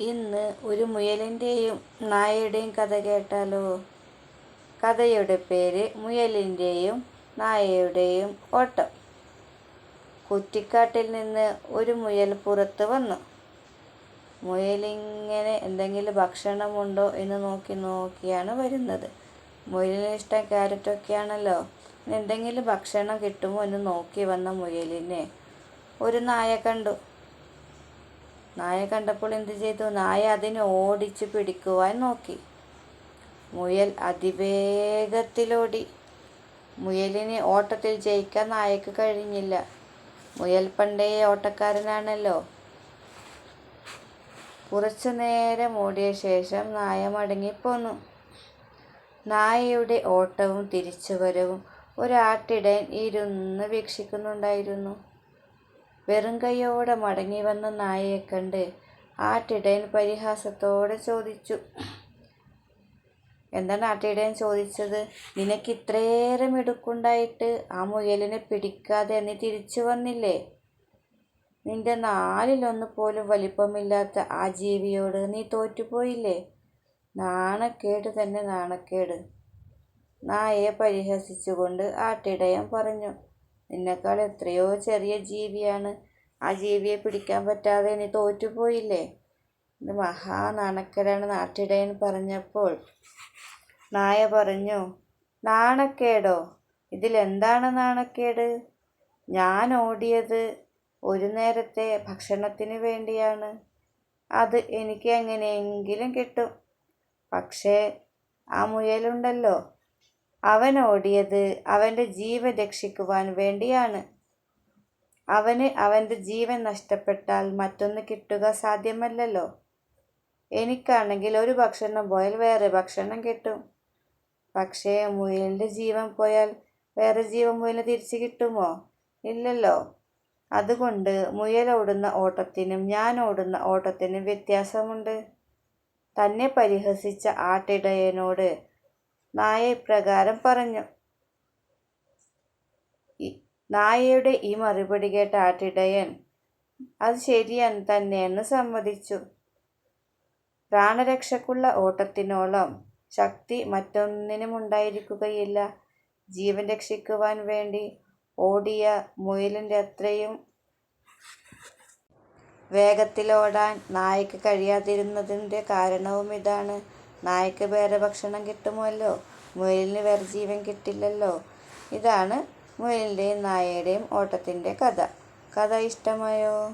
ഇന്ന് ഒരു മുയലിന്റെയും നായയുടെയും കഥ കേട്ടാലോ? കഥയുടെ പേര് മുയലിന്റെയും നായയുടെയും ഓട്ടം. കുറ്റിക്കാട്ടിൽ നിന്ന് ഒരു മുയൽ പുറത്ത് വന്നു. മുയലിങ്ങനെ എന്തെങ്കിലും ഭക്ഷണമുണ്ടോ എന്ന് നോക്കി നോക്കിയാണ് വരുന്നത്. മുയലിന് ഇഷ്ടം ക്യാരറ്റൊക്കെയാണല്ലോ. എന്തെങ്കിലും ഭക്ഷണം കിട്ടുമോ എന്ന് നോക്കി വന്ന മുയലിനെ ഒരു നായ കണ്ടു. നായ കണ്ടപ്പോൾ എന്ത് ചെയ്തു? നായ അതിനെ ഓടിച്ച് പിടിക്കുവാൻ നോക്കി. മുയൽ അതിവേഗത്തിലോടി. മുയലിനെ ഓട്ടത്തിൽ ജയിക്കാൻ നായക്ക് കഴിഞ്ഞില്ല. മുയൽ പണ്ടേ ഓട്ടക്കാരനാണല്ലോ. കുറച്ചു നേരം ഓടിയ ശേഷം നായ മടങ്ങിപ്പോന്നു. നായയുടെ ഓട്ടവും തിരിച്ചുവരവും ഒരാട്ടിടയൻ ഇരുന്ന് വീക്ഷിക്കുന്നുണ്ടായിരുന്നു. വെറും കൈയോടെ മടങ്ങി വന്ന നായയെ കണ്ട് ആട്ടിടയൻ പരിഹാസത്തോടെ ചോദിച്ചു. എന്താണ് ആട്ടിടയൻ ചോദിച്ചത്? നിനക്ക് ഇത്രയേറെ മിടുക്കുണ്ടായിട്ട് ആ മുയലിനെ പിടിക്കാതെ നീ തിരിച്ചു വന്നില്ലേ? നിന്റെ നാലിലൊന്ന് പോലും വലിപ്പമില്ലാത്ത ആ ജീവിയോട് നീ തോറ്റുപോയില്ലേ? നാണക്കേട് തന്നെ നാണക്കേട്. നായയെ പരിഹസിച്ചുകൊണ്ട് ആട്ടിടയൻ പറഞ്ഞു. നിന്നെക്കാൾ എത്രയോ ചെറിയ ജീവിയാണ്. ആ ജീവിയെ പിടിക്കാൻ പറ്റാതെ നീ തോറ്റുപോയില്ലേ? ഇത് മഹാ നാണക്കേടാണ് നാട്ടിടയൻ പറഞ്ഞപ്പോൾ നായ പറഞ്ഞു നാണക്കേടോ? ഇതിലെന്താണ് നാണക്കേട്? ഞാൻ ഓടിയത് ഒരു നേരത്തെ ഭക്ഷണത്തിന് വേണ്ടിയാണ്. അത് എനിക്ക് എങ്ങനെയെങ്കിലും കിട്ടും. പക്ഷേ ആ മുയലുണ്ടല്ലോ. അവൻ ഓടിയത് അവന്റെ ജീവൻ രക്ഷിക്കുവാൻ വേണ്ടിയാണ്. അവന് അവന്റെ ജീവൻ നഷ്ടപ്പെട്ടാൽ മറ്റൊന്ന് കിട്ടുക സാധ്യമല്ലല്ലോ. എനിക്കാണെങ്കിൽ ഒരു ഭക്ഷണം പോയാൽ വേറെ ഭക്ഷണം കിട്ടും. പക്ഷേ മുയലിന്റെ ജീവൻ പോയാൽ വേറെ ജീവൻ മുയലിന് തിരിച്ചു കിട്ടുമോ? ഇല്ലല്ലോ. അതുകൊണ്ട് മുയൽ ഓടുന്ന ഓട്ടത്തിനും ഞാൻ ഓടുന്ന ഓട്ടത്തിനും വ്യത്യാസമുണ്ട്. തന്നെ പരിഹസിച്ച ആട്ടിടയനോട് നായ ഇപ്രകാരം പറഞ്ഞു. നായയുടെ ഈ മറുപടി കേട്ട ആട്ടിടയൻ അത് ശരിയാണ് തന്നെയെന്ന് സമ്മതിച്ചു. പ്രാണരക്ഷക്കുള്ള ഓട്ടത്തിനോളം ശക്തി മറ്റൊന്നിനും ഉണ്ടായിരിക്കുകയില്ല. ജീവൻ രക്ഷിക്കുവാൻ വേണ്ടി ഓടിയ മുയലിന്റെ അത്രയും വേഗത്തിലോടാൻ നായക്ക് കഴിയാതിരുന്നതിന്റെ കാരണവും ഇതാണ് നായക്ക് ഭക്ഷണം കിട്ടുമല്ലോ? മുയലിന് വേറെ ജീവൻ കിട്ടില്ലല്ലോ? ഇതാണ് മുയലിന്റെയും നായയുടെയും ഓട്ടത്തിന്റെ കഥ. കഥ ഇഷ്ടമായോ?